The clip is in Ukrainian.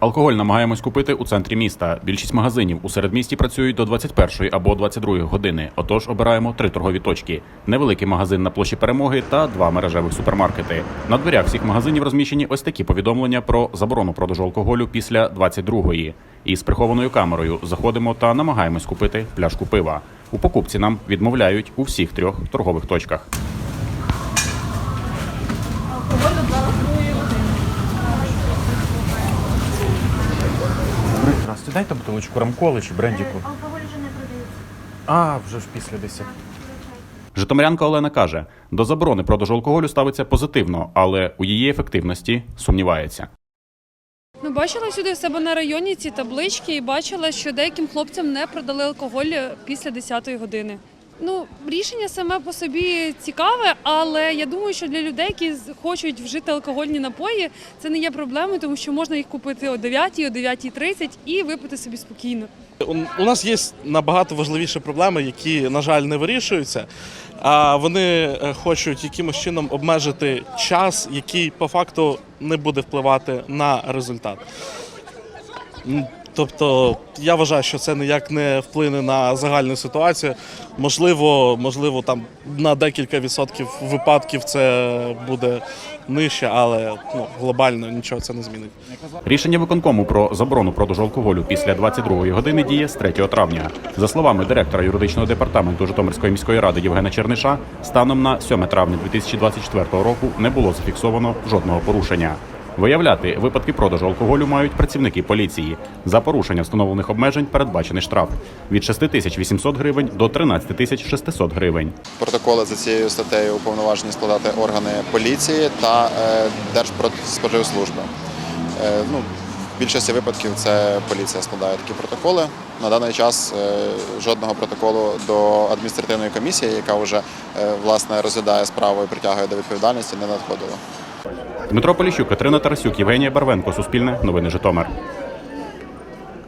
Алкоголь намагаємось купити у центрі міста. Більшість магазинів у середмісті працюють до 21 або 22 години. Отож обираємо три торгові точки: невеликий магазин на площі перемоги та два мережевих супермаркети. На дверях всіх магазинів розміщені ось такі повідомлення про заборону продажу алкоголю після 22-ї. І з прихованою камерою заходимо та намагаємось купити пляшку пива. У покупці нам відмовляють у всіх трьох торгових точках. Здравствуйте, дайте бутилочку рамколи чи брендіку. Алкоголь вже не продається. А, вже ж після 10. Житомирянка Олена каже, до заборони продажу алкоголю ставиться позитивно, але у її ефективності сумнівається. Ну, бачила сюди в себе на районі ці таблички і бачила, що деяким хлопцям не продали алкоголь після 10-ї години. Ну, рішення саме по собі цікаве, але я думаю, що для людей, які хочуть вжити алкогольні напої, це не є проблемою, тому що можна їх купити о 9, о 9.30 і випити собі спокійно. У- У нас є набагато важливіші проблеми, які, на жаль, не вирішуються. А вони е, хочуть якимось чином обмежити час, який по факту не буде впливати на результат. Тобто я вважаю, що це ніяк не вплине на загальну ситуацію. Можливо, можливо, там на декілька відсотків випадків це буде нижче, але ну, глобально нічого це не змінить. Рішення виконкому про заборону продажу алкоголю після 22-ї години діє з 3 травня. За словами директора юридичного департаменту Житомирської міської ради Євгена Черниша, станом на 7 травня 2024 року не було зафіксовано жодного порушення. Виявляти випадки продажу алкоголю мають працівники поліції. За порушення встановлених обмежень передбачений штраф від 6800 гривень до 13600 гривень. Протоколи за цією статтею уповноважені складати органи поліції та е, Держпродспоживслужби. Е, ну, в більшості випадків це поліція складає такі протоколи. На даний час е, жодного протоколу до адміністративної комісії, яка вже власне розглядає справу і притягує до відповідальності, не надходило. Дмитро Поліщук, Катерина Тарасюк, Євгенія Барвенко, Суспільне, Новини Житомир.